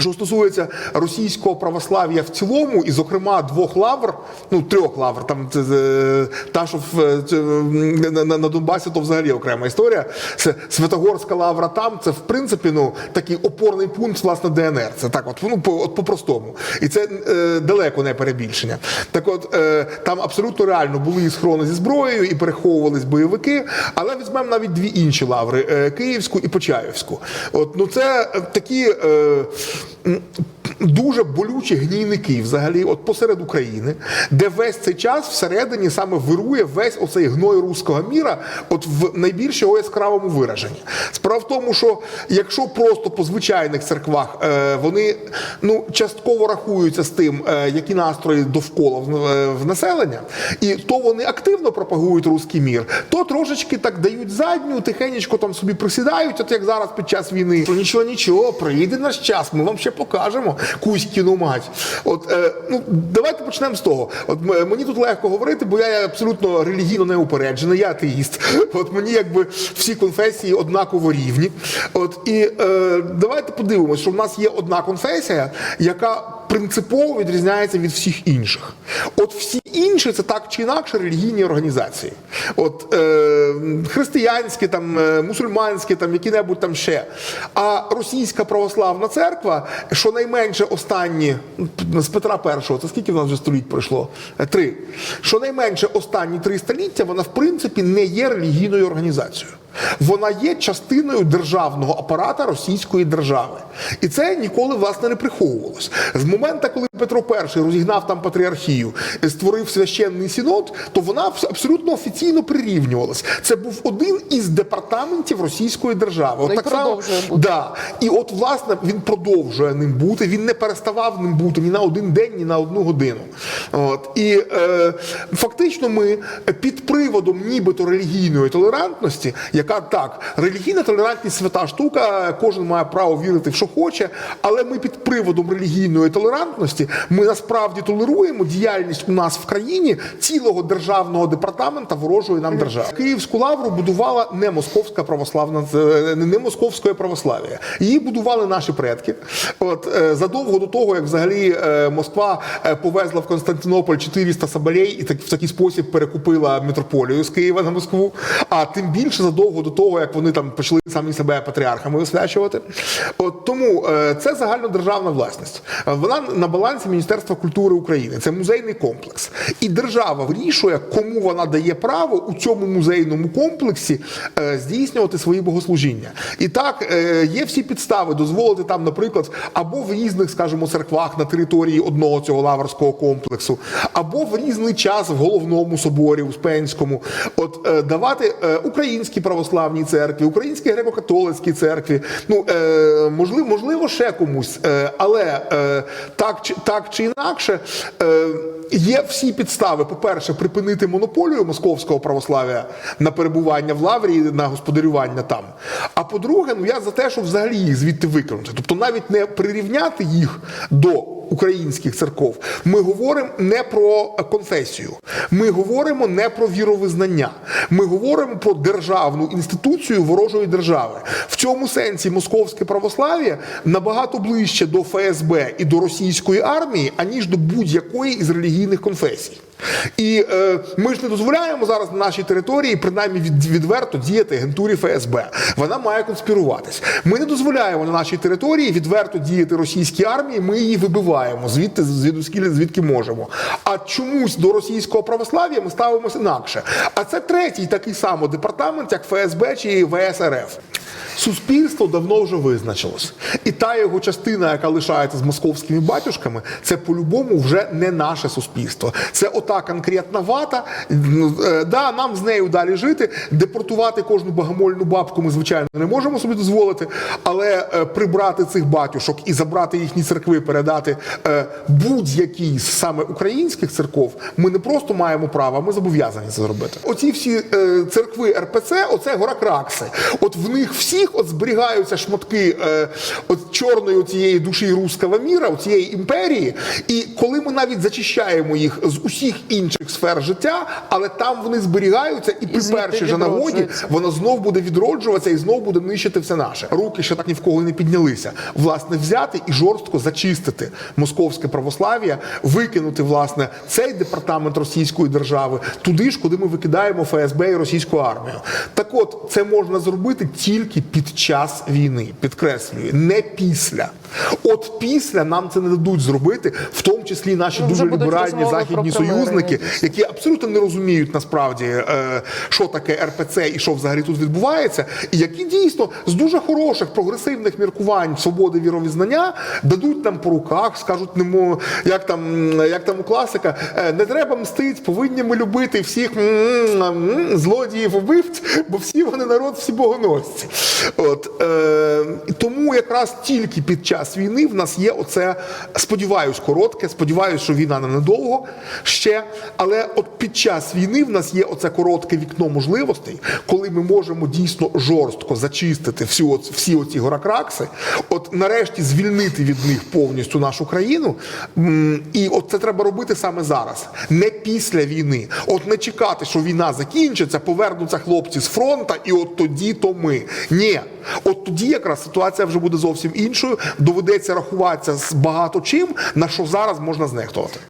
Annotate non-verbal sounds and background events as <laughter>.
Що стосується російського православ'я в цілому, і, зокрема, двох лавр, ну трьох лавр, там це, е, та, що в, е, це, на, на, Донбасі, то взагалі окрема історія. Це Святогорська лавра там, це в принципі ну, такий опорний пункт власне ДНР. Це так, от, ну, по, от, по-простому. І це е, далеко не перебільшення. Так от, е, там абсолютно реально були і схорони зі зброєю, і переховувались бойовики, але візьмемо навіть дві інші лаври: е, Київську і Почаївську. От, ну, це е, такі. Е, м, Дуже болючі гнійники взагалі, от посеред України, де весь цей час всередині саме вирує весь оцей гной руського міра, от в найбільш його яскравому вираженні. Справа в тому, що якщо просто по звичайних церквах е, вони ну частково рахуються з тим, е, які настрої довкола в, е, в населення, і то вони активно пропагують руський мір, то трошечки так дають задню, тихенечко там собі присідають, от як зараз під час війни. То нічого, нічого, прийде наш час, ми вам ще покажемо кузькіну мать. От е, ну давайте почнемо з того. От мені тут легко говорити, бо я абсолютно релігійно неупереджений, я атеїст. <laughs> От мені якби всі конфесії однаково рівні. От і е, давайте подивимося, що в нас є одна конфесія, яка принципово відрізняється від всіх інших. От всі інші це так чи інакше релігійні організації. От е, християнські, там, е, мусульманські, там які-небудь там ще. А російська православна церква, що найменше останні з Петра І, це скільки в нас вже століть пройшло? Три. Що найменше останні три століття вона в принципі не є релігійною організацією. Вона є частиною державного апарата Російської держави. І це ніколи власне не приховувалось. З моменту, коли Петро І розігнав там патріархію, створив священний синод, то вона абсолютно офіційно прирівнювалась. Це був один із департаментів Російської держави. Ну, і само- Да. І от, власне, він продовжує ним бути. Він не переставав ним бути ні на один день, ні на одну годину. От. І е, фактично ми під приводом нібито релігійної толерантності, яка так, релігійна толерантність свята штука, кожен має право вірити в що хоче, але ми під приводом релігійної толерантності ми насправді толеруємо діяльність у нас в країні цілого державного департамента ворожої нам держави. Київську лавру будувала не московська православна е, не московське православ'я. Її будували наші предки. От е, задовго до того, як взагалі е, Москва повезла в Константинополь 400 соболей і так в такий спосіб перекупила митрополію з Києва на Москву. А тим більше задовго до того, як вони там почали самі себе патріархами освячувати. От тому е, це загальнодержавна власність. Вона на балансі Міністерства культури України. Це музейний комплекс. І держава вирішує, кому вона дає право у цьому музейному комплексі е, здійснювати свої богослужіння. І так е, є всі підстави дозволити там, наприклад, або в різних, скажімо, церквах на території одного цього лаврського комплексу, або в різний час в головному соборі Успенському, от давати е, українській православній церкві, українській греко-католицькій церкві. Ну е, можливо, можливо, ще комусь, е, але е, так чи так чи інакше. Е, Є всі підстави, по-перше, припинити монополію московського православ'я на перебування в лаврі, на господарювання там. А по-друге, ну я за те, щоб взагалі їх звідти викинути. Тобто навіть не прирівняти їх до українських церков. Ми говоримо не про конфесію, ми говоримо не про віровизнання. Ми говоримо про державну інституцію ворожої держави. В цьому сенсі московське православ'я набагато ближче до ФСБ і до російської армії, аніж до будь-якої із релігійних конфесій. І е, ми ж не дозволяємо зараз на нашій території, принаймні від, відверто діяти агентурі ФСБ. Вона має конспіруватись. Ми не дозволяємо на нашій території відверто діяти російській армії. Ми її вибиваємо звідти, звідки, звідки можемо. А чомусь до російського православ'я ми ставимося інакше. А це третій такий самий департамент, як ФСБ чи ВСРФ. Суспільство давно вже визначилось, і та його частина, яка лишається з московськими батюшками, це по-любому вже не наше суспільство. Це ота конкретна вата. Ну, е, Да, нам з нею далі жити. Депортувати кожну богомольну бабку ми звичайно не можемо собі дозволити, але е, прибрати цих батюшок і забрати їхні церкви, передати е, будь-якій саме українських церков, ми не просто маємо право, ми зобов'язані це зробити. Оці всі церкви РПЦ, оце гора Кракси. От в них всіх от зберігаються шматки от чорної цієї душі руського міра, цієї імперії. І коли ми навіть зачищаємо їх з усіх інших сфер життя, але там вони зберігаються, і при першій же нагоді воно знов буде відроджуватися і знов буде нищити все наше. Руки ще так ні в кого не піднялися. Власне, взяти і жорстко зачистити московське православ'я, викинути власне цей департамент російської держави туди ж, куди ми викидаємо ФСБ і російську армію. Так от це можна зробити тільки під час війни. Підкреслюю, не після. От після нам це не дадуть зробити, в тому числі наші Ну, дуже ліберальні західні союзники, які абсолютно не розуміють насправді, е, що таке РПЦ і що взагалі тут відбувається, і які дійсно з дуже хороших прогресивних міркувань свободи віровізнання дадуть нам по руках, скажуть нему, як там, як там у класика, е, не треба мстить, повинні ми любити всіх м, м, злодіїв убивць, бо всі вони народ, всі богоносці. От е, тому якраз тільки під час війни в нас є оце, сподіваюсь, коротке. Сподіваюсь, що війна не недовго ще. Але от під час війни в нас є оце коротке вікно можливостей, коли ми можемо дійсно жорстко зачистити всі, оц- всі оці горакракси, от нарешті звільнити від них повністю нашу країну. І от це треба робити саме зараз, не після війни. От не чекати, що війна закінчиться, повернуться хлопці з фронта, і от тоді то ми. Ні, от тоді якраз ситуація вже буде зовсім іншою. Доведеться рахуватися з багато чим, на що зараз можна знехтувати.